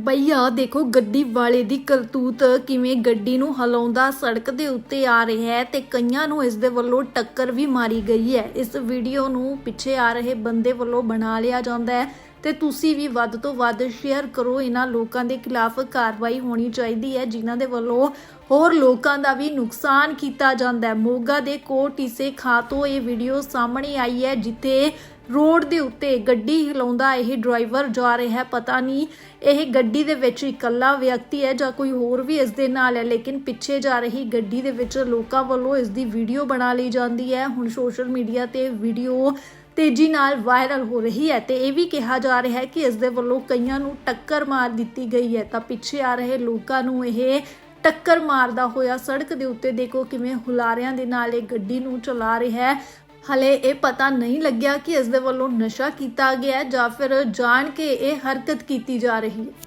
ਬਈਆ, ਦੇਖੋ ਗੱਡੀ ਵਾਲੇ ਦੀ ਕਰਤੂਤ ਕਿਵੇਂ ਗੱਡੀ ਨੂੰ ਹਲਾਉਂਦਾ ਸੜਕ ਦੇ ਉੱਤੇ ਆ ਰਿਹਾ ਹੈ ਤੇ ਕਈਆਂ ਨੂੰ ਇਸ ਦੇ ਵੱਲੋਂ ਟੱਕਰ ਵੀ ਮਾਰੀ ਗਈ ਹੈ। ਇਸ ਵੀਡੀਓ ਨੂੰ ਪਿੱਛੇ ਆ ਰਹੇ ਬੰਦੇ ਵੱਲੋਂ ਬਣਾ ਲਿਆ ਜਾਂਦਾ ਹੈ ਤੇ ਤੁਸੀਂ ਵੀ ਵੱਧ ਤੋਂ ਵੱਧ ਸ਼ੇਅਰ ਕਰੋ। ਇਹਨਾਂ ਲੋਕਾਂ ਦੇ ਖਿਲਾਫ ਕਾਰਵਾਈ ਹੋਣੀ ਚਾਹੀਦੀ ਹੈ, ਜਿਨ੍ਹਾਂ ਦੇ ਵੱਲੋਂ ਹੋਰ ਲੋਕਾਂ ਦਾ ਵੀ ਨੁਕਸਾਨ ਕੀਤਾ ਜਾਂਦਾ ਹੈ। ਮੋਗਾ ਦੇ ਕੋਟ ਇਸੇ ਖਾਂ ਤੋਂ ਇਹ ਵੀਡੀਓ ਸਾਹਮਣੇ ਆਈ ਹੈ, ਜਿੱਥੇ ਰੋਡ ਦੇ ਉੱਤੇ ਗੱਡੀ ਹਿਲਾਉਂਦਾ ਇਹ ਡਰਾਈਵਰ ਜਾ ਰਿਹਾ ਹੈ ਪਤਾ ਨਹੀਂ ਇਹ ਗੱਡੀ ਦੇ ਵਿੱਚ ਇਕੱਲਾ ਵਿਅਕਤੀ ਹੈ ਜਾਂ ਕੋਈ ਹੋਰ ਵੀ ਇਸ ਦੇ ਨਾਲ ਹੈ, ਲੇਕਿਨ ਪਿੱਛੇ ਜਾ ਰਹੀ ਗੱਡੀ ਦੇ ਵਿੱਚ ਲੋਕਾਂ ਵੱਲੋਂ ਇਸ ਦੀ ਵੀਡੀਓ ਬਣਾ ਲਈ ਜਾਂਦੀ ਹੈ। ਹੁਣ ਸੋਸ਼ਲ ਮੀਡੀਆ ਤੇ ਵੀਡੀਓ ਤੇਜ਼ੀ ਨਾਲ ਵਾਇਰਲ ਹੋ ਰਹੀ ਹੈ ਤੇ ਇਹ ਵੀ ਕਿਹਾ ਜਾ ਰਿਹਾ ਹੈ ਕਿ ਇਸ ਦੇ ਵੱਲੋਂ ਕਈਆਂ ਨੂੰ ਟੱਕਰ ਮਾਰ ਦਿੱਤੀ ਗਈ ਹੈ। ਤਾਂ ਪਿੱਛੇ ਆ ਰਹੇ ਲੋਕਾਂ ਨੂੰ ਇਹ ਟੱਕਰ ਮਾਰਦਾ ਹੋਇਆ ਸੜਕ ਦੇ ਉੱਤੇ ਦੇਖੋ ਕਿਵੇਂ ਹੁਲਾਰਿਆਂ ਦੇ ਨਾਲ ਇਹ ਗੱਡੀ ਨੂੰ ਚਲਾ ਰਿਹਾ ਹੈ। ਹਲੇ ਇਹ ਪਤਾ ਨਹੀਂ ਲੱਗਿਆ ਕਿ ਇਸ ਦੇ ਵੱਲੋਂ ਨਸ਼ਾ ਕੀਤਾ ਗਿਆ ਜਾਂ ਫਿਰ ਜਾਣ ਕੇ ਇਹ ਹਰਕਤ ਕੀਤੀ ਜਾ ਰਹੀ ਹੈ।